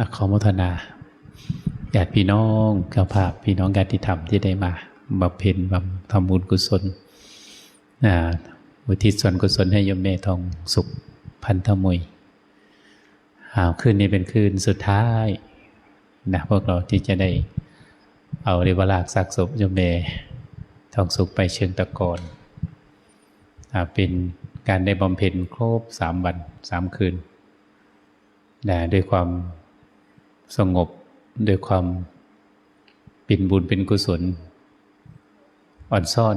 อขอโมทนาญาติพี่น้องเจ้าภาพพี่น้องญาติธรรมที่ได้มาบำเพ็ญบำทำบุญกุศลอุทิศส่วนกุศลให้โยมแม่ทองสุขพันธมุยอาคืนนี้เป็นคืนสุดท้ายนะพวกเราที่จะได้เอาเรวลากสักศพโยมแม่ทองสุขไปเชิงตะกอนอเป็นการได้บำเพ็ญครบสามวันสามคืนนะด้วยความ สงบด้วยความเป็นบุญเป็นกุศล อ่อนซ่อน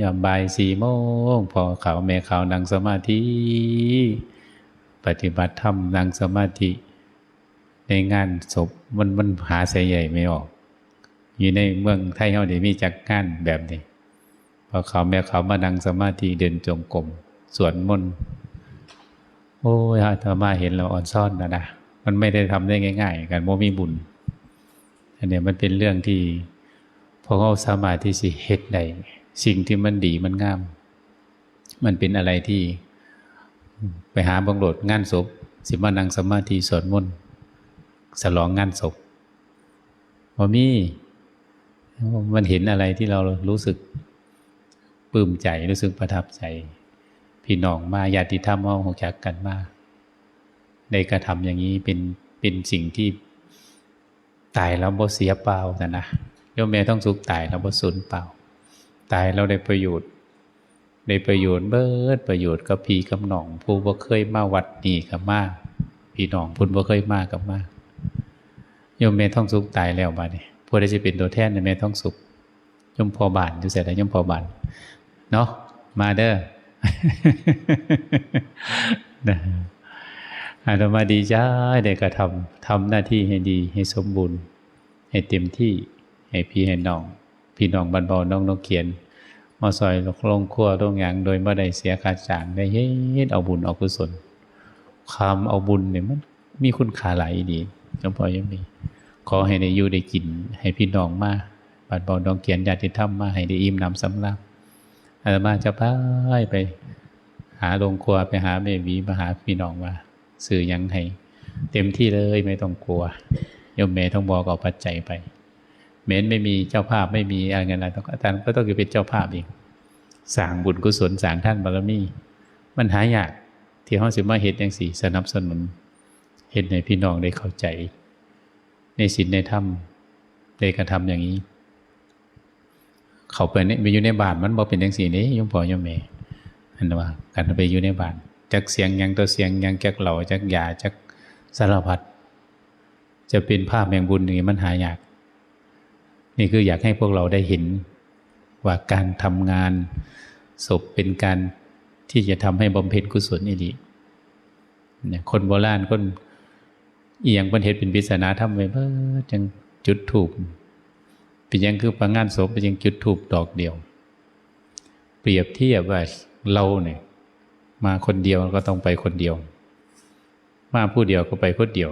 ยามบ่ายสี่โมงพอขาวแม่ขาวนั่งสมาธิ ปฏิบัติธรรมนั่งสมาธิ ในงานศพมันมันหาใส่ใหญ่ไม่ออก อยู่ในเมืองไทยเฮาเดี๋ยวมีจักงานแบบนี้พอเขาแม่เขามานั่งสมาธิเดินจงกรมสวดมนต์โอ้ยอาตมาเห็นเราอ่อนซ่อนนะนะ มันไม่ได้ทำได้ง่าย ๆกันโมมีบุญ อันนี้มันเป็นเรื่องที่พอเขาสามารถที่สิเฮ็ดได้สิ่งที่มันดีมันงาม มันเป็นอะไรที่ไปหาบังโหลดงานศพสิมานังสมาธิสวดมนต์สลองงานศพพอมีมันเห็นอะไรที่เรารู้สึกปลื้มใจรู้สึกประทับใจ พี่น้องมาญาติธรรมเอาหกจักกันมา ได้กระทำอย่างนี้เป็นเป็นสิ่งที่ตายแล้วบ่เสียเปล่าแต่นะโยมแม่ต้องสุขตายแล้วบ่สูญเปล่า ตายเราได้ประโยชน์ได้ประโยชน์เบิดประโยชน์กับพี่กับน้อง ผู้บ่เคยมาวัดนี่กับมาพี่น้องพุ่นบ่เคยมากับมาโยมแม่ต้องสุขตายแล้วบัดนี้ผู้ใดจะเป็นตัวแทนในแม่ต้องสุขยมพอบานอยู่เสร็จแล้วยมพอบานเนาะมาเด้อนะ อาตมาดีใจได้กระทำทำหน้าที่ให้ดีให้สมบูรณ์ ให้เต็มที่ให้พี่ให้น้อง พี่น้องบรรบาน้องน้องเขียนมาซอยลงครัวลงอย่างโดยไม่ได้เสียค่าจ้างได้เฮ็ดเอาบุญเอากุศลความเอาบุญเนี่ยมันมีคุณค่าหลายดีหลวงพ่อยังมีขอให้ได้อยู่ได้กิน ให้พี่น้องมาบรรบาน้องเขียนญาติธรรมมาให้ได้อิ่มน้ำสำราญอาตมาจะพายไป หาโรงครัวไปหาแม่หวีมาหาพี่น้องว่า สื่อยังให้เต็มที่เลยไม่ต้องกลัวโยมเมย์ต้องบอกเอาปัจจัยไป เม้นไม่มีเจ้าภาพไม่มีอะไรเงี้ยนะอาจารย์ก็ต้องเป็นเจ้าภาพเองสร้างบุญกุศลสร้างท่านบารมีมันหายากที่ห้องสิมาเฮ็ดอย่างสี่สนับสนุนเห็นในพี่น้องได้เข้าใจ ในศีลในธรรมได้กระทำอย่างนี้ เขาไปเนี่ยไปอยู่ในบ้านมันบอกเป็นอย่างสี่นี้ยมพ่อยมเมย์อันว่าการไปอยู่ในบ้าน จักเสียงยังตัวเสียงยังจักเหล่าจักยาจักสารพัดจะเป็นภาพแมงบุญนี้มันหายาก นี่คืออยากให้พวกเราได้เห็นว่าการทำงานศพเป็นการที่จะทำให้บำเพ็ญกุศลอีดีเนี่ยคนโบราณคนเอียงป็นเหตุเป็นปริศนาทำไว้เพื่อจังจุดถูกเป็นยังคือประงานศพเป็นยังจุดถูกดอกเดียว เปรียบเทียบว่าเราเนี่ย มาคนเดียวก็ต้องไปคนเดียว มาผู้เดียวก็ไปคนเดียว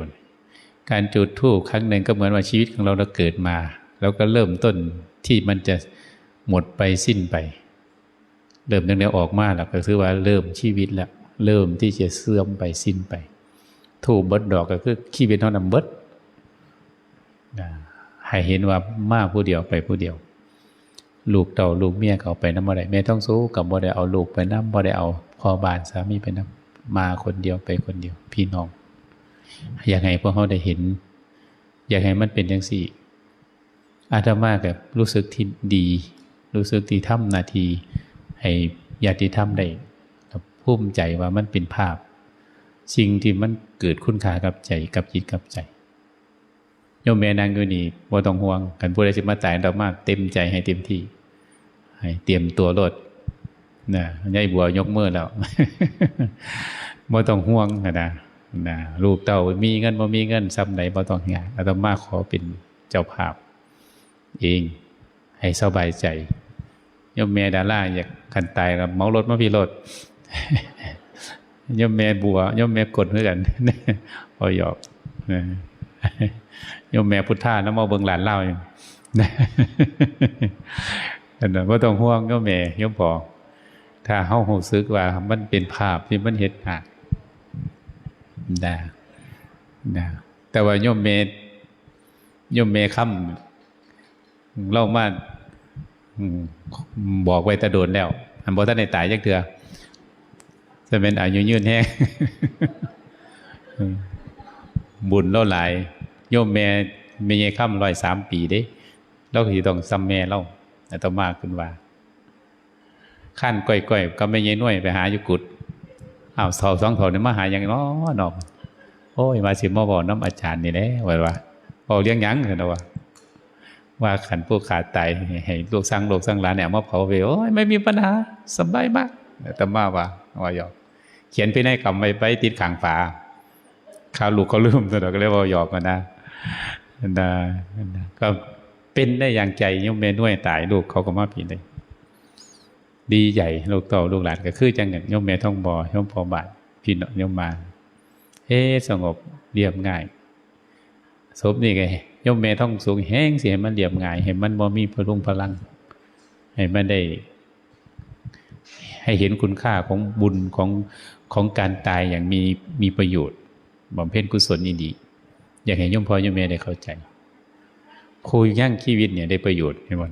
การจุดธูปครั้งหนึ่งก็เหมือนว่าชีวิตของเราเราเกิดมา แล้วก็เริ่มต้นที่มันจะหมดไปสิ้นไป เริ่มตั้งแต่ออกมาแล้วก็คือว่าเริ่มชีวิตแล้วเริ่มที่จะเสื่อมไปสิ้นไป ถูกบดดอกก็คือขี้เป็นท่านั้นเบิดให้เห็นว่ามาผู้เดียวไปผู้เดียว ลูกเต่าลูกเมียเขาไปน้ำบ่ได้แม่ต้องสู้กับบ่ได้เอาลูกไปน้ำบ่ได้เอาพ่อบานสามีไปน้ำมาคนเดียวไปคนเดียว พี่น้อง อยากให้พวกเขาได้เห็น อยากให้มันเป็นอย่างสี่อาตมากับรู้สึกที่ดี รู้สึกที่ทำนาที ให้ญาติธรรมได้ภูมิใจว่ามันเป็นภาพ สิ่งที่มันเกิดคุณค่ากับใจกับจิตกับใจ โยมแม่นางอยู่นี่บ่ต้องห่วงกันผู้ใดสิมาจ่ายดอกมากเต็มใจให้เต็มที่ ให้เตรียมตัวรถนะยายบัวยกมือแล้วบ่ต้องห่วงนะนะลูกเต่ามีเงินบ่มีเงินซ้ำไหนบ่ต้องงานอาตมาขอเป็นเจ้าภาพ เอง ให้สบายใจโยมแม่ดาราอยากคันตายแล้วเมารถมาพี่รถโยมแม่บัวโยมแม่กดเหมือนกันพอหยอก โยมแม่พุทธาน้ำมาเบิงหลานเล่าอย่างนั้นก็ต้องห่วงโยมแม่โยมพอถ้าเฮาหูซึกว่า มันเป็นภาพที่มันเห็นหักนะนะแต่ว่าโยมเมโยมเมค่ำเล่ามาบอกไว้ตะโดนแล้ว อันบ่ท่านในตายจักเถือจะเป็นอายุยืนแห้งบุญเล่าหลาย โยมแม่แม่ยายค่ำร้อยสามปีเด้เราก็สิต้องซ้ำแม่เล่าอาตมาขึ้นว่าขั้นก้อยๆก็ไม่ยายน้อยไปหาอยู่กุดอ้าวเสาสองเถาเนี่ยมาหาอย่างน้อหนอกโอ้ยมาสิมาบอกน้ำอาจารย์นี่แหละว่าว่าบอเลี้ยงยังกันนะว่าว่าขันผู้ขาดตายให้ลูกสร้างลูกสร้างหลานเนี่ยมาเผาไปโอ้ยไม่มีปัญหาสบายมากแต่มาว่าว่าหยอก เขียนไปในกรรมไว้ไปติดขังฝาข้าวลูกเขาลืมตัวก็เลยว่าหยอกกันนะ นะนะก็เป็นได้อย่างใจโยมเมนุ่ยตายลูกเขาก็มาผิดเลยดีใหญ่ลูกโตลูกหลานก็คือจังอย่างโยมเมท่องบอโยมพอบาทพี่น้องโยมมาเฮ้สงบเรียบง่ายศพนี่ไงโยมเมท่องสูงแห้งเสียมันเรียบง่ายให้มันบ่มีพลุงพลังให้มันได้ ให้เห็นคุณค่าของบุญของของการตายอย่างมีมีประโยชน์บำเพ็ญกุศลยินดี อยากให้โยมพ่อยมแม่ได้เข้าใจคุยย่างชีวิตเนี่ยได้ประโยชน์เห็นบ่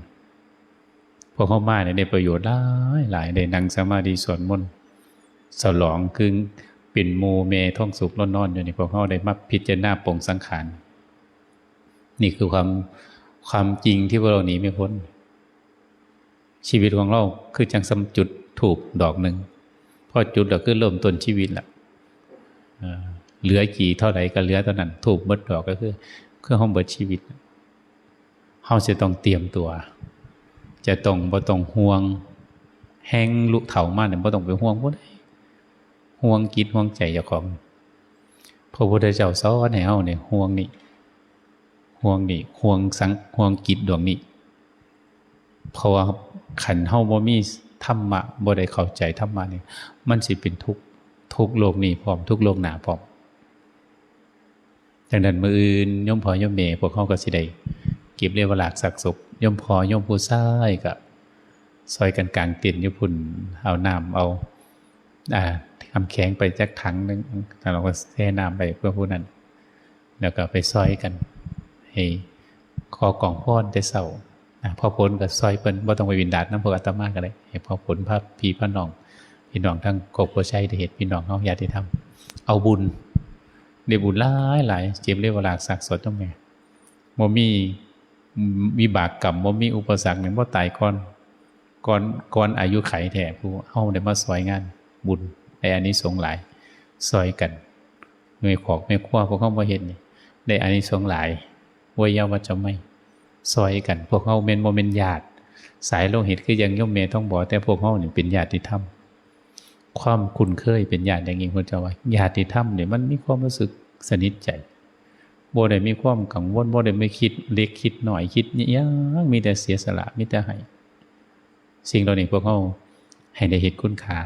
พวกเขามาเนี่ยได้ประโยชน์หลายหลายได้นั่งสมาธิสวดมนต์สลองคือเป็นโมเมท่องสุขร้อนนอนอยู่นี่พวกเขาได้มาพิจารณาปลงสังขารนี่คือความความจริงที่พวกเราหนีไม่พ้น ชีวิตของเราคือจังสำจุดถูกดอกหนึ่งพอจุดเราคือเริ่มต้นชีวิตละอ่า เหลือกี่เท่าไหร่ก็เหลือเท่านั้นถูกเบิดดอกก็คือเคือห้องเบิดชีวิตเขาจะต้องเตรียมตัว จะต้องบ่ต้องห่วง แห้งลุเถามากเนี่ยบ่ต้องไปห่วงบ่ได้ห่วงกิจห่วงใจเจ้าของพระพุทธเจ้าสอนให้เฮาเนี่ยห่วงนี่ห่วงนี่ห่วงสังห่วงกิจดวงนี้เพราะว่าขันเฮาบ่มีธรรมะบ่ได้เข้าใจธรรมะนี่มันสิเป็นทุกข์ทุกโลกนี้พร้อมทุกโลกหนาพร้อม ดังนั้นมืออื่นโยมพอย่อมแม่พวกเขาก็สิได้เก็บเรียกว่าหลากสักศพโยมพอย่อมผู้ชายก็ซอยกันกลางเต็นท์อยู่พุ่นเอาน้ำเอาอ่าทำแข็งไปจักถังนึงแล้วเราก็แช่น้ำไปเพื่อผู้นั้น แล้วก็ไปซอยกันให้คอกล่องพ่อนได้เศร้าพ่อผลกับซอยเปิ้นบ่ต้องไปวินดาดน้ำพวกอาตมาก็ได้ให้พ่อผลพระพี่พระน้อง พี่น้องทั้งกบโพชัยได้เหตุพี่น้องเฮาญาติธรรมเอาบุญ ได้บุญหลายหลายเจ็บเรียกว่าหลากสักสดต้องแม่บ่มีมีบากกรรมบ่มีอุปสรรคหยังบ่ตายก่อนก่อนก่อนอายุไขแท้ผู้เฮาได้มาซอยงานบุญในอันนี้สงหลายซอยกันเงยขอกเมฆคว้าพวกเขาบ่เฮ็นได้อันนี้สงหลายวยยาวจจะไม่ซอยกัน พวกเขาเมนโมเมนญาติ สายโลหิตคือยังย่อมเมต้องบอกแต่พวกเขาเนี่ยเป็นญาติธรรม ความคุ้นเคยเป็นญาติอย่างนี้คุณเจ้าว่าญาติธรรมเนี่ยมันมีความรู้สึกสนิทใจโบได้มีความกังวลโบได้ไม่คิดเล็กคิดหน่อยคิดยังมีแต่เสียสละมีแต่ให้สิ่งเหล่านี้พวกเขาให้ได้เห็นคุณค่า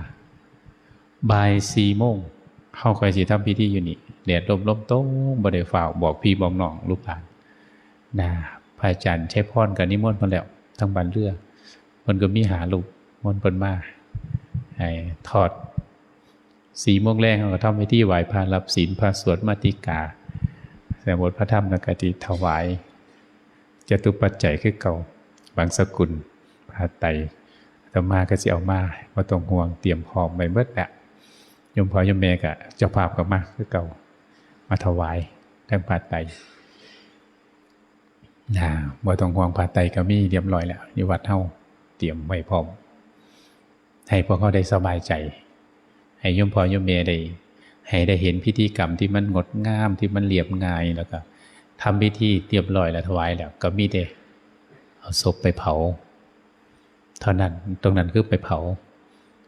บ่ายสี่โมงเข้าคอยสิทำพิธีอยู่นี่แดดลมลมโต้งบ่ได้ฝ่าบอกพี่บอกน้องลูกหลานนะพระอาจารย์ใช้พรกับนิมนต์มาแล้วทั้งบันเรือมันก็มีหาลูกมนต์เพิ่นมา ให้ทอดสีโมงแรงเขาก็ทำพิธีไหว้พระรับศีลพระสวดมาติกาแสดงบทพระธรรมนกติถวายจตุปัจจัยคือเก่าบางสกุลพระไตรต่อมาก็สิเอามาบ่ต้องห่วงเตรียมพร้อมไว้เบิดแหละยมพอยมแม่ก็เจ้าภาพก็มาคือเก่ามาถวายทั้งพระไตนะบ่ต้องห่วงผาไตก็มีเรียบร้อยแล้วอยู่วัดเฮาเตรียมไว้พร้อม ให้พวกเขาได้สบายใจ ให้ยมพ่อยมแม่ได้ให้ได้เห็นพิธีกรรมที่มันงดงามที่มันเรียบง่ายแล้วก็ทำพิธีเรียบร้อยแล้วถวายแล้ว ก็มีแต่เอาศพไปเผา เท่านั้นตรงนั้นคือไปเผา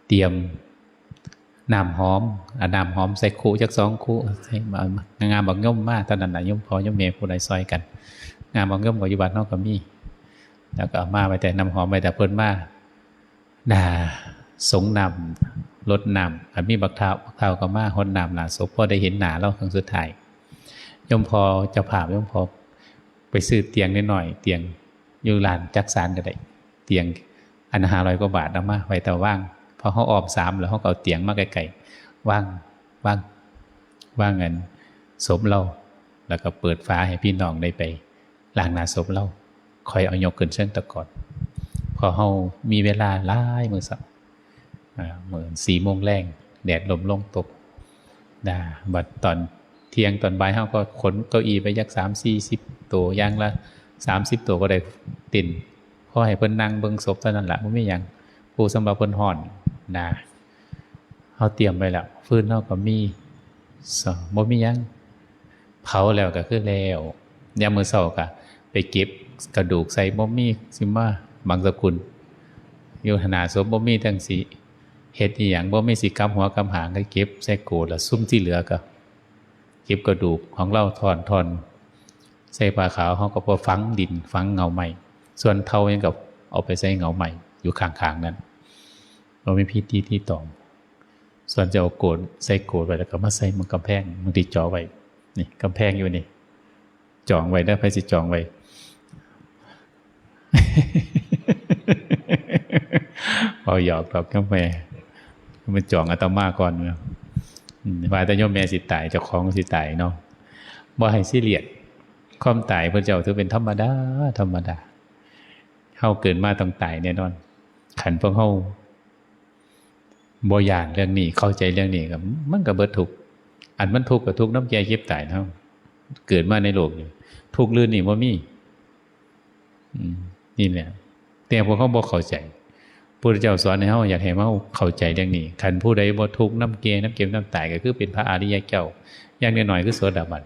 เตรียมน้ำหอมอาน้ำหอมใส่คู่จักสองคูใส่มางามบักย่อมมากเท่านั้นนะโยมพ่อโยมแม่ผู้ใดซอยกัน งานบางย่อมกับยุบัตนอกก็มีแล้วก็เอามาไปแต่น้ำหอมไปแต่เพิ่นมาด่า สงนำลดนำอันมีบักเท้าบักเท้าก็มาหดนำหนาศพพอได้เห็นหนาเราครั้งสุดท้ายยมพอจะผ่ายมพอไปซื้อเตียงนิดหน่อยเตียงยู่ลานจักสารก็ได้เตียงอันห้าร้อยกว่าบาทเอามาไว้แต่ว่างพอเขาออมสามแล้วเขาเอาเตียงมาไกลๆว่างว่างว่างเงินสมเรา แล้วก็เปิดฟ้าให้พี่น้องได้ไปล้างหน้าศพเราคอยเอายกขึ้นเชิงตะกอนพอเฮามีเวลาหลายมือสัก อ่ามื้อ4โมงแรงแดดลมลงตกนะบัดตอนเที่ยงตอนบ่ายเฮาก็ขนเก้าอี้ไปยัก3 40ตัวย่างละ30ตัวก็ได้ติ่นพอให้เพิ่นนั่งเบิ่งศพเท่านั้นล่ะบ่มีหยังผู้สำหรับเพิ่นฮ้อนนะเฮาเตรียมไว้แล้วฟื้นเฮาก็มีสบ่มียังเผาแล้วก็คือแล้วยามมื้อเช้าก็ไปเก็บกระดูกใส่บ่มีสิมาบางสกุลอยู่หนาศพบ่มีทั้งสิ เฮ็ดอีหยังบ่ไมีสิกำหัวกำหางก็เก็บใส่โกดแล้วซุ่มที่เหลือก็ เก็บกระดูกของเราถอนถอนใส่ผ้าขาวเฮาก็บ่ฝังดินฝังเงาใหม่ ส่วนเท่ายังกับเอาไปใส่เงาใหม่ อยู่ข้างๆนั้นบ่มีพิธีที่ตอง ส่วนจะเอาโกดใส่โกดไว้แล้วก็มาใส่มันกำแพงมันติจ่อไว้นี่กำแพงอยู่นี่จองไว้ได้ไพสิจองไว้พอหยอกดอกกาแฟ มันจองอาตมาก่อนเนาะว่าแต่โยมแม่สิตายเจ้าของสิตายเนาะบ่ให้สิเลียดความตายพระเจ้าถือเป็นธรรมดา ธรรมดาเฮาเกิดมาต้องตายแน่นอน ขันพวกเฮาบ่ยานเรื่องนี้เข้าใจเรื่องนี้ก็มันก็เบิดทุกอันมันทุกข์กับทุกข์น้ำแก่เก็บตายเท่าเกิดมาในโลกนี่ทุกข์ลื่นนี่ว่ามีอืมนี่แหละแต่พวกเขาบอกเข้าใจ พระเจ้าสอนให้เขาอยากให้เขาเข้าใจเรื่องนี้ขันผู้ใดบ่ทุกข์น้ำเกน้ำเก็บน้ำตายก็คือเป็นพระอริยเจ้าอย่างน้อยๆคือโสดาบัน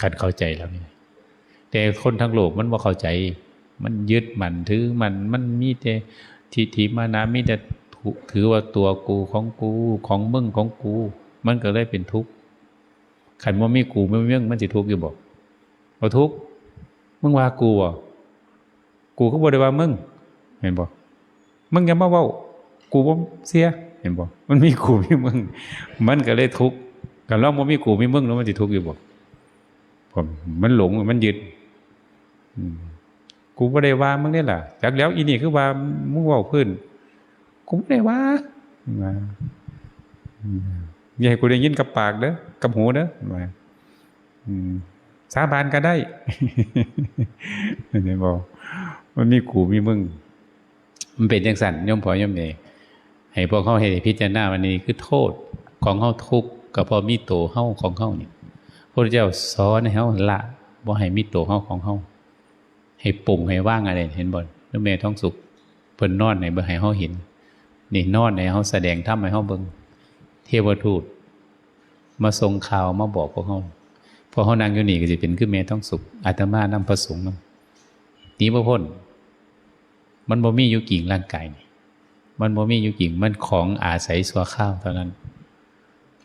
ขันเข้าใจแล้วนี่แต่คนทั้งโลกมันบ่เข้าใจ มันยึดมันถือมันมันมีแต่ทิฏฐิมานะมีแต่ถือว่าตัวกูของกูของมึงของกู มันก็เลยเป็นทุกข์ขันว่ามีกูไม่มีมึงมันสิทุกข์อยู่บอกเอาทุกข์มึงว่ากูอ่กูก็บ่ได้ว่ามึงเห็นบอก มึงอย่ามาเว้ากูบ่เสีย เห็นบอกมันมีกูมีมึง มันก็เลยทุกข์กันลองบ่มีกูมีมึงแล้วมันสิทุกข์อยู่บอกผมมันหลงมันยึดอืมกูบ่ได้ว่ามึงนี่แหละจากแล้วอีนี่คือว่ามึงเว้าพื้น กูบ่ได้ว่าอย่าให้กูได้ยินกับปากเด้อกับหูเด้อว่าสาบานก็ได้เนี่ยบอกมันมีกูมีมึง มันเป็นจังสันย่อมพอย่อมเมให้พวกเขาให้พิจารณาวันนี้คือโทษของเขาทุกข์ก็เพอมีโตเฮาของเขานี่พระเจ้าสอนให้เฮาละบ่ให้มีโตเฮาของเฮาให้ปุ่งให้ว่างอะไรเห็นบ่แล้วแม่ท้องสุขเพิ่นนอนให้บ่ให้เฮาเห็น นี่นอนให้เฮาแสดงธรรมให้เฮาเบิ่งเทวทูตมาส่งข่าวมาบอกพวกเขาพอเขานั่งอยู่นี่ก็จะเป็นคือแม่ต้องสุขอาตมานำพระสงฆ์นำหนีบ่พ้น มันบ่มีอยู่กิ่งร่างกายนี่มันบ่มีอยู่กิ่งมันของอาศัยสัวข้าวเท่านั้น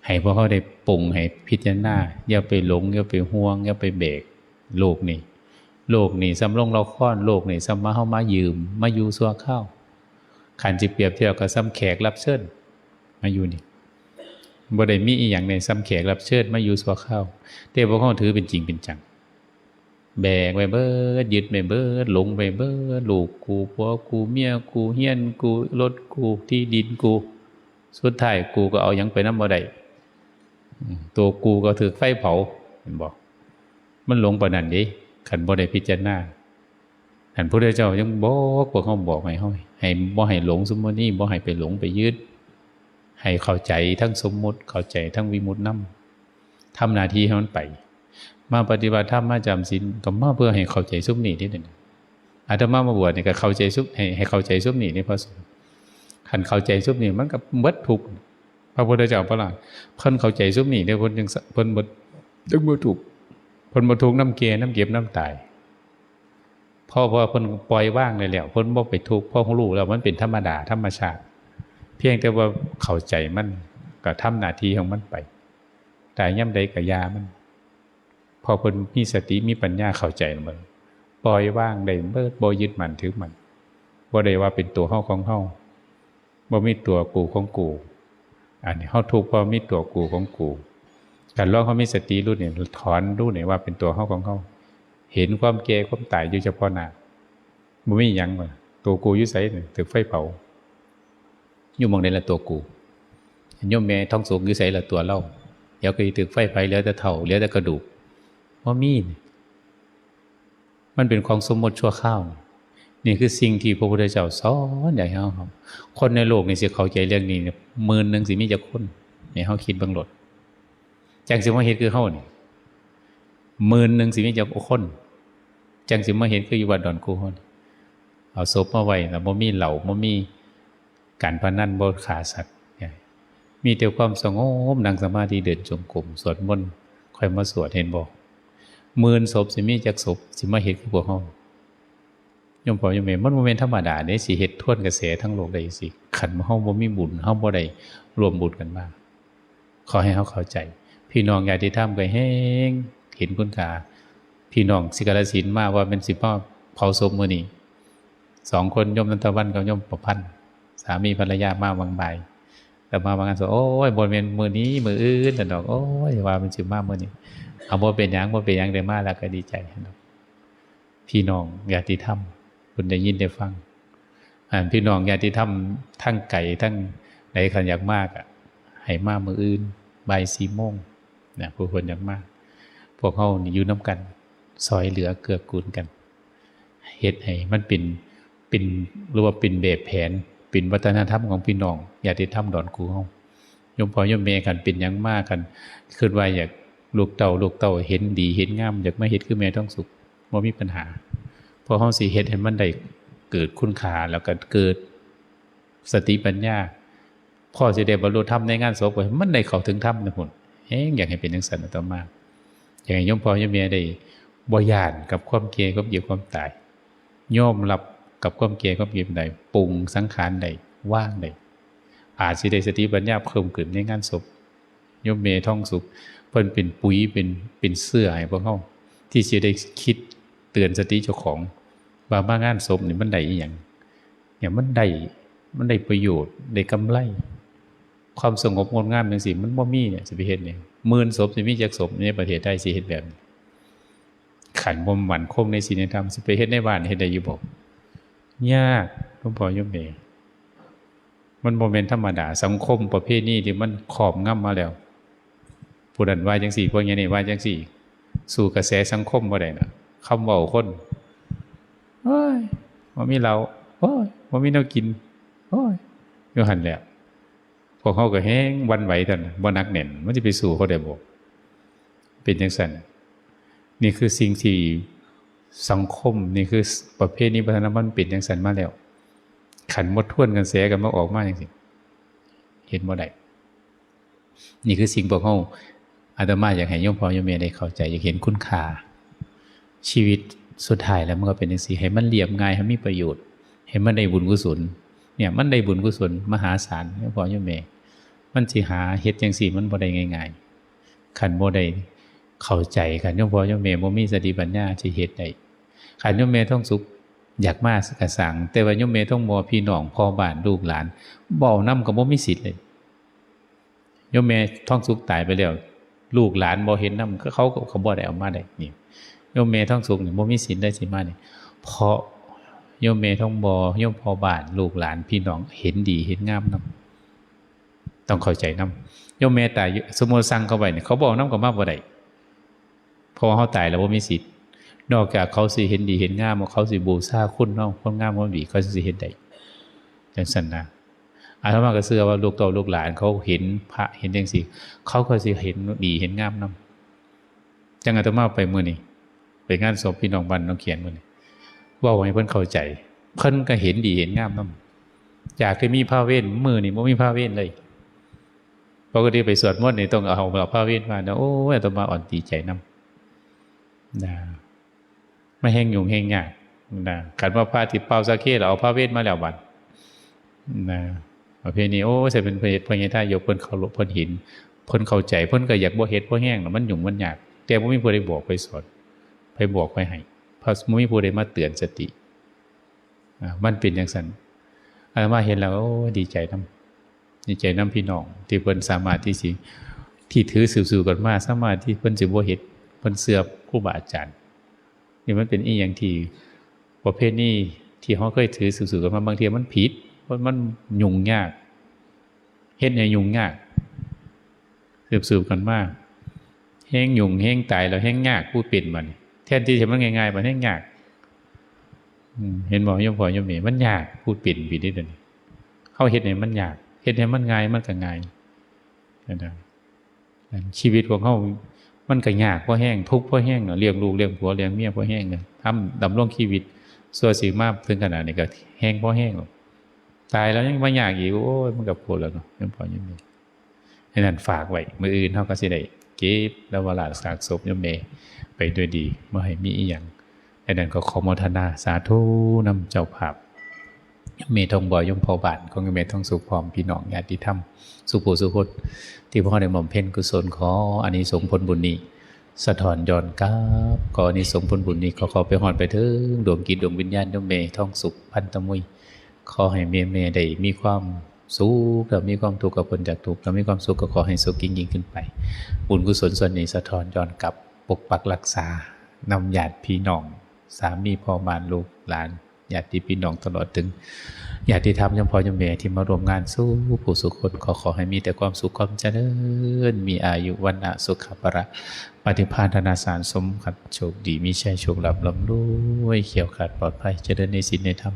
ให้พวกเขาได้ปรุงให้พิจารณาอย่าไปหลงอย่าไปห่วงอย่าไปเบรกโลกนี่โลกนี่สำลงเราค้อนโลกนี่สำมาเฮามายืม มาอยู่สัวข้าวขันจิเปรียบเทียบกับซ้ำแขกรับเชิญมาอยู่นี่บ่ได้มีอีหยังในซ้ำแขกรับเชิญมาอยู่สัวข้าวแต่พวกเขาถือเป็นจริงเป็นจัง แบกไปเบิดยึดไปเบิดหลงไปเบิดลูกกูผัวกูเมียกูเฮียนกูรถกูที่ดินกู สุดท้ายกูก็เอาหยังไปน้ำบ่ได้ตัวกูก็ถือไฟเผาเห็นบ่มันหลงปานนั้นด้คันบ่ได้พิจารณาท่านพระเจ้ายังบอกพวกเขาบอกให้เฮาให้บ่ให้หลงสมมตินี้บ่ให้ไปหลงไปยึดให้เข้าใจทั้งสมมุติเข้าใจทั้งวิมุตินํทำหน้าที่ให้มันไป มาปฏิบัติธรรมมาจำศีลก็มาเพื่อให้เข้าใจสุมนี้นิดหนึ่งอาตมามาบวชเนี่ยก็เข้าใจสุมให้ให้เข้าใจสุมนี้นี่พอสมคันเข้าใจสุมนี้มันก็เบิดทุกพระพุทธเจ้าพระล่ะเพิ่นเข้าใจสุมนี้ได้เพิ่นจึงเพิ่นบ่จึงบ่ทุกเพิ่นบ่ทุกน้ำเกลน้ำเก็บน้ำตายพราะว่าเพิ่นปล่อยว่างเลยแล้วเพิ่นบ่ไปทุกข์เพราะเขารู้แล้วมันเป็นธรรมดาธรรมชาติ เพียงแต่ว่าเข้าใจมันก็ทำหน้าที่ของมันไป แต่ย่ำใดกับยามัน พอเพิ่นมีสติมีปัญญาเข้าใจล้วมันปล่อยว่างได้เบิดบ่ยึดมันถือมันบ่ได้ว่าเป็นตัวเฮาของเฮาบ่มีตัวกูของกู อันนี้เฮาทุกข์เพราะมีตัวกูของกูการลองเขามีสติรู้เนี่ยถอนรู้เนี่ยว่าเป็นตัวเฮาของเฮาเห็นความแก่ความตายอยู่เฉพาะหน้าบ่มีหยังว่าตัวกูอยู่ไสเนี่ยถูกไฟเผาอยู่มองใดละตัวกูโยมแม่ท้องสุกอยู่ไสละตัวเราเดี๋ยวก็ถึกไฟไปเหลือแต่เท่าเหลือแต่กระดูก ว่ามีมันเป็นของสมมติชั่วข้าวนี่คือสิ่งที่พระพุทธเจ้าสอนอยากให้เฮาครับ คนในโลกนี่สิเข้าใจเรื่องนี้เนี่ยหมื่นหนึ่งสิมีจักคนนี่เฮาคิดบิ่งโลดจังสิมาเฮ็ดคือเฮานี่หมื่นหนึ่งสิมีจักคนจังสิมาเห็นคืออยู่วัดดอนกูฮนเอาศพมาไว้แล้วบ่มีเหล่าบ่มีการพนันบ่ขาสัตว์เนี่ยมีแต่ความสงบนั่งสมาธิเดินจงกรมสวดมนต์ค่อยมาสวดเห็นบ่ หมื่นศพสิมีจักศพสิมาเฮ็ดคือพวกเฮายมพ่อยมแม่มันบ่แม่นธรรมดาเด้สิเฮ็ดทวนกระแสทั้งโลกได้สิคันเฮาบ่มีบุญเฮาบ่ได้รวมบุญกันมางขอให้เฮาเข้าใจ พี่น้องญาติธรรมก็แฮงเห็นคุณค่าพี่น้องสิกาลสินมาว่าเป็นสิพ่อเผาศพมือนี่สองคนยมนันทวันกับยมประพันธ์สามีภรรยามาวังใบาย แต่มาบางงานสโอ้ยบนเป็นมือนี้มืออื่นแต่ดอกโอ้ยว่าเป็นสิมากมือนี้เอาบ่เป็นยังบ่เป็นยังได้มาแล้วก็ดีใจดอกพี่น้องญาติธรรมคุณได้ยินได้ฟังอ่านพี่น้องญาติธรรมทั้งไก่ทั้งไหนขันอยากมากอะให้มามืออื่นบ่ายสี่โมงนะผู้คนอยากมาก พวกเขาอยู่น้ำกันซอยเหลือเกื้อกูลกันเฮ็ดให้มันเป็นเป็นหรือว่าเป็นแบบแผน เป็นวัฒนธรรมของพี่น้องญาติธรรมดอนกูเฮายมพ่อยมแม่กันเป็นยังมากกันคิดว่าอยากลูกเต่าลูกเต่าเห็นดีเห็นงามอยากไมาเฮ็ดคือแม่ต้องสุขบ่มีปัญหาพราะเฮาสิเฮ็ดให้มันได้เกิดคุณค่าแล้วก็เกิดสติปัญญาพ่อสิได้บรรลุธรรมในงานศพมันได้เข้าถึงธรรมนะพุ่นเฮ้อยากให้เป็นจังซั่นต่อมาอย่างยมพ่อยมแม่ได้บ่ยานกับความเก่ความเจ็บความตายยอมรับ กับความเก่ความเจ็บใดปรุงสังขารใดว่างใดอาจสิได้สติปัญญาเพิ่มขึ้นในงานศพยมแม่ท่องสุขเพิ่นเป็นปุ๋ยเป็นเป็นเสื้อให้พวกเฮาที่สิได้คิดเตือนสติเจ้าของว่ามางานศพนี่มันได้อีหยังอย่างมันได้มันได้ประโยชน์ได้กำไร ความสงบงดงามจังซี่มันบ่มีเนี่ยสิไปเฮ็ดเนี่ยหมื่นศพสิมีจักศพในประเทศไทยสิเฮ็ดแบบ ขันบ่หมั่นคงในศีลในธรรมสิไปเฮ็ดในบ้านเฮ็ดได้อยู่บ่ ยากหลวงพ่อโยมแม่มันบ่แม่นธรรมดา สังคมประเภทนี้ที่มันครอบงำมาแล้วผู้นั้นว่าจังซี่พวกนี้นี่ว่าจังซี่ สู่กระแสสังคมบ่ได้นะคำเว้าคนโอ้ยบ่มีเราโอ้ยบ่มีแนวกินโอ้ยอยู่หันแหละพวกเขาก็แห้งวันไหวท่านบ่นักแน่นมันจะไปสู่เขาได้บ่เป็นอย่างนั้นนี่คือสิ่งที่ สังคมนี่คือประเภทนี้พัฒนามันป็นอย่างนั้นมาแล้ว ขันมดท่วนกันเสียกันมาออกมาอย่างสิเห็นบ่ได้นี่คือสิ่งพวกเขาอาตมาอยากให้โยมพ่อโยมแม่ได้เข้าใจอยากเห็นคุณค่า ชีวิตสุดท้ายแล้วมันก็เป็นอย่างสิให้มันเรียบง่ายให้มีประโยชน์ให้มันได้บุญกุศลเนี่ยมันได้บุญกุศลมหาศาลโยมพ่อโยมแม่มันสิหาเฮ็ดจังซี่มันบ่ได้ง่ายๆคันบ่ได้ เข้าใจกันยมพอยมแม่บ่มีสติปัญญาสิเฮ็ดได้คันยมแม่ต้องสุขอยากมาสักสังแต่ว่ายมแม่ต้องบ่พี่น้องพ่อบ้านลูกหลานบ่เอานํก็บ่มีสิทธิ์เลยยมแม่ท้องสุขตายไปแล้วลูกหลานบ่เห็นนํก็เขาก็เขาบ่ได้เอามาได้นี่โยมแม่ท้องสุขนี่บ่มีสิทธิ์ได้สิมาเนี่ยเพราะโยมแม่ท้องบ่โยมพ่อบ้านลูกหลานพี่น้องเห็นดีเห็นงามนํต้องเข้าใจน้ำโยมแม่ตายสมมติสั่งเขาไว้เนี่ยเขาบอกนำก็มาบ่ได้ ราะว่าเขาตายแล้วบ่ามีสิทธิ์นอกจากเขาสิเห็นดีเห็นงามว่าเขาสิบูชาคุณเนาะคนงามคนดีเขาสิเห็นได้จังซั่นนะอาตมาก็เชื่อว่าลูกเต่าลูกหลานเขาเห็นพระเห็นจังซี่เขาก็สิเห็นดีเห็นงามนํจังอาตมาไปมื้อนี้ไปงานศพพี่น้องบ้านน้องเขียนมื้อนี้ว้าให้เพิ่นเข้าใจ เพิ่นก็เห็นดีเห็นงามนํจากที่มีพระเว้นมือนี้บ่มีพระเว้นเลยปกติไปสวดมนต์นี่ต้องเอาเอาผ้าเวทมานะโอ้ยต้องมาอ่อนตีใจน้ำ นะไม่แห้งยุ่งแห้งยากนะขันว่าพระที่เป่าสาเกเราเอาผ้าเวทมาแล้วบัดนะประเพณีโอ้ใส่เป็นเพศพญาท่ายกเพิ่นเขาเพิ่นหินเพิ่นเข้าใจเพิ่นก็อยากบ่เฮ็ดบ่แห้งแล้วมันยุ่งมันยากแต่บ่มีผู้ใดบอกไปสอนไปบอกไปให้พราะบ่มีผู้ใดมาเตือนสติมันเป็นอย่างนั้นอาตมาเห็นแล้วโอ้ดีใจน้ำดีใจน้ำพี่น้อง ที่เพิ่นสามารถที่สิที่ถือสืบๆกันมาสามารถที่เพิ่นสิบ่เฮ็ด เพิ่นเสือบครูบาอาจารย์นี่มันเป็นอีหยังที่ประเภทนี้ที่เขาเคยถือสืบๆกันมาบางทีมันผิดเพราะมันยุ่งยากเฮ็ดให้ยุ่งยากสืบๆกันมาแห้งยุ่งแห้งตายแล้วแห้งยากผู้เป็นมันแทนที่จะมันง่ายๆมันแห้งยากเห็นบอกยมพ่อยมแม่มันยากพูดเป็นปีนี้เดี๋ยวนี้เข้าเฮ็ดเนี่ยมันยากเฮ็ดให้มันง่ายมันก็ง่ายนะชีวิตของเขา มันก็ยากเพราะแห้งทุกข์เพราะแห้งเนาะเลี้ยงลูกเลี้ยงผัวเลี้ยงเมียเพราะแห้งเนี่ยทำดำรงชีวิตส่วนสีมากถึงขนาดนี้ก็แห้งเพราะแห้งหรอกตายแล้วยังมาอยากอีกโอ้ยมันกับปวดแล้วเนาะยมพ่อยมแม่ให้นั่นฝากไว้มืออื่นเท่าก็สิได้เก็บแล้วเวลาสากศพยมแม่ไปด้วยดีเมื่อให้มีอีหยังดังนั้นก็ขอโมทนาสาธุนำเจ้าภาพ ยมเมทองบอยยมพอบานของยมเมทองสุขพร้อมพี่น้องญาติธรรม สุภูสุคตที่พ่อได้บำเพ็ญกุศลขออานิสงส์ผลบุญนี้ สะท้อนย้อนกลับขออานิสงส์ผลบุญนี้ขอขอไปหอดไปถึงดวงกิจดวงวิญญาณยมเมทองสุขพันตมุยขอให้เมเมได้มีความสุขและมีความทุกข์กับคนจากทุกข์และมีความสุขก็ขอให้สุขยิ่งยิ่งขึ้นไป บุญกุศลส่วนนี้สะท้อนย้อนกลับปกปักรักษานำญาติพี่น้อง สามีพ่อบานลูกหลาน ญาติพี่น้องตลอดถึงญาติธรรมยังพอยมเมที่มาร่วมงานสู้ผู้สุขคนขอขอให้มีแต่ความสุขความเจริญ มีอายุวันนะสุขภระปฏิภาณธนาสารสมขัดโชคดีมีชัยโชคลาภลำรวยเขียวขาดปลอดภัยเจริญในศีลในธรรม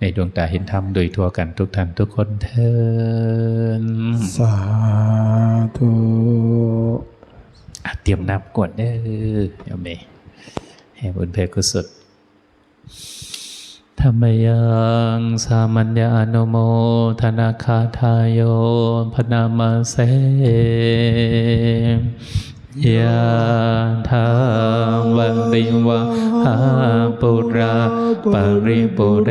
ในดวงตาเห็นธรรมโดยทั่วกันทุกท่านทุกคนเทินสาธุอะเตรียมนับกวดเด้อโยมเมให้บุญเพกุศลธ รรมยังสามัญญานุโมธนาคาทายโยพนามาเสยะทาวันติวะหาปุราปริปุเร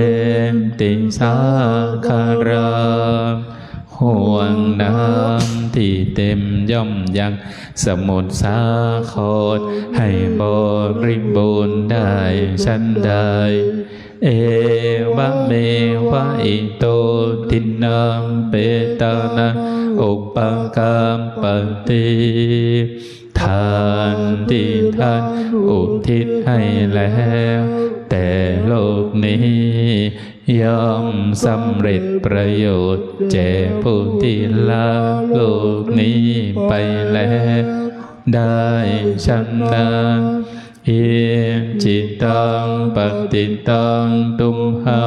นติสาคาราห่วงน้ำที่เต็มย่อมยังสมุทรสาครให้บริบูรณ์ได้ชั้นใด เอวะเมวะอิโตทินังเปตานะอุปกรรมปฏิทานที่ท่านอุทิศให้แล้ว แต่โลกนี้ย่อมสำเร็จประโยชน์แก่ผู้ที่ละโลกนี้ไปแล้ว ได้ชำนาญ อียงจิตตังปฏิตังตุมหา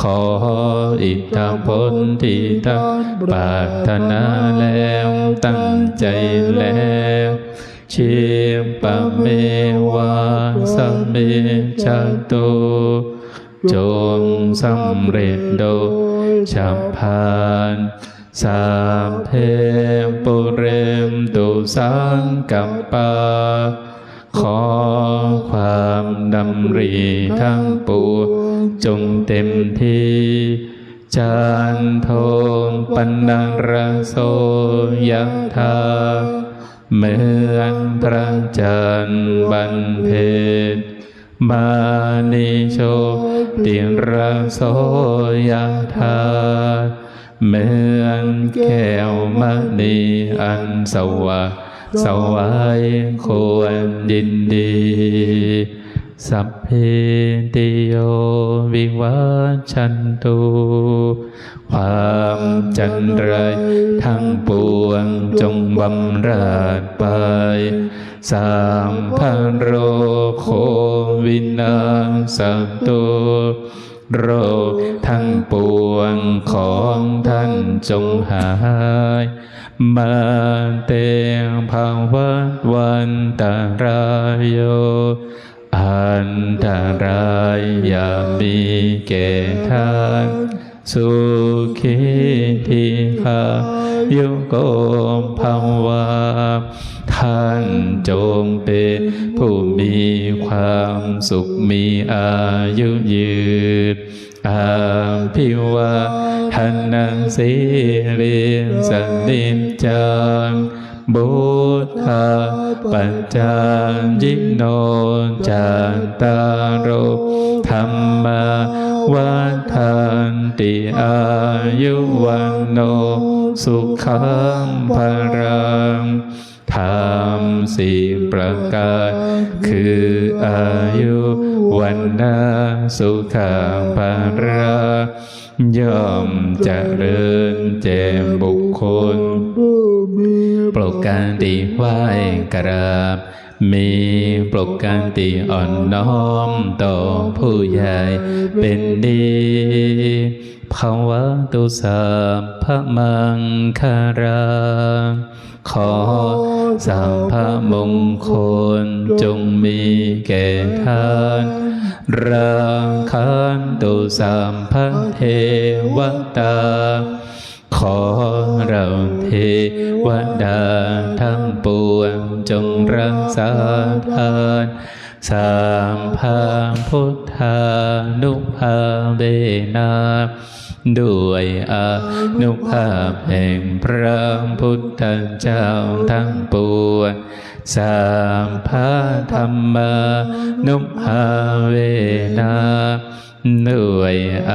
ขออิทธผลที่ท่าปรารถนาแล้วตั้งใจแล้วเชียมปะเมวาสมเมชาโตจงสำเร็จโดยฉับพลันสามเพปุเรมตุสังกัปปา ขอความดำริทั้งปวงจงเต็มที่จานโทงปันนังระโสยธาเหมือนพระจันทร์บันเพศมานิโชติระโสยธาเหมือนแก้วมณีอันสว่าง สวายควรยินดี สัพเพติโยวิวัชชันตุความจันไรทั้งปวงจงบำราดไป สามพันโรโควินาสตุโรคทั้งปวงของท่านจงหาย มาเตงภาวะวันตารายโยอันตรายยามีแก่ท่านสุขีทีคายุโกภาวะท่านจงเป็นผู้มีความสุขมีอายุยืน อาภิวาทานังสีรียนสันนิจจังบุตธาปัจจายิโนจานตารโรธรรมาวันทันติอายุวันโนสุขังภรัง ธรรมสี่ประการคืออายุวันนาสุขาภาราย่อมเจริญแจ่มบุคคลผู้มีปกการติไหวกราบ มีปกการติอ่อนน้อมต่อผู้ใหญ่เป็นดีภาวะตุสาพระมังคาราขอสามพระมงคลจงมีแก่ท่านราคันตุสามพระเทวตา ขอเราเทวดาทั้งปวงจงรักษาทานสามพาพุทธานุภาเบนาด้วยอานุภาพแห่งพระพุทธเจ้าทั้งปวงสามพาธรรมานุภาเวนา ด้วยอ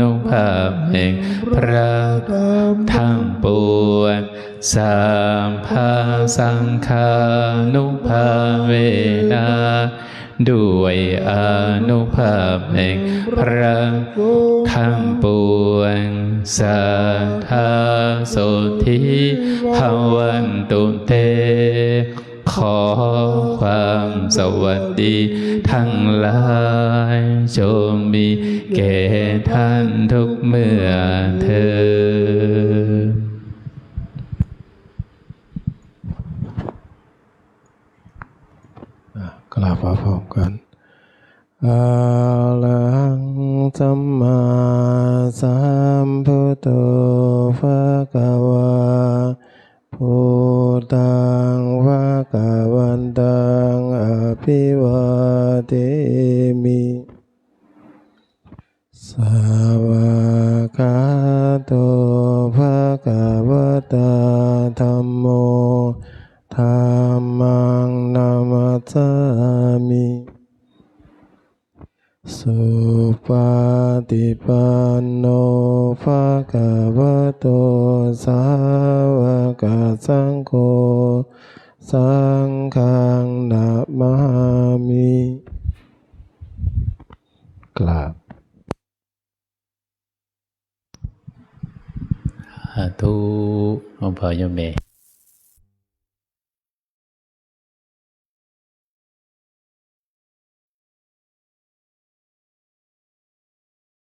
นุภาพแห่งพระทั้งปวงสามพาสังฆานุภาเวนาด้วยอนุภาพแห่งพระทั้งปวงสัทธาโสธิภวันตุเต ขอความสวัสดีทั้งหลายจงมีแก่ท่านทุกเมื่อเธออะกราบพร้อมกันอาลังสัมมาสัมพุทโธภะคะวา พุทธังภะคะวันตังอภิวาเทมิสาวกาโตภะคะวะตาธัมโมธัมมังนามัสสามิ สุปฏิปันโนภะคะวะโตสาวกสังโฆสังฆังนามามิกราบสาธุหลวงพ่อยมเม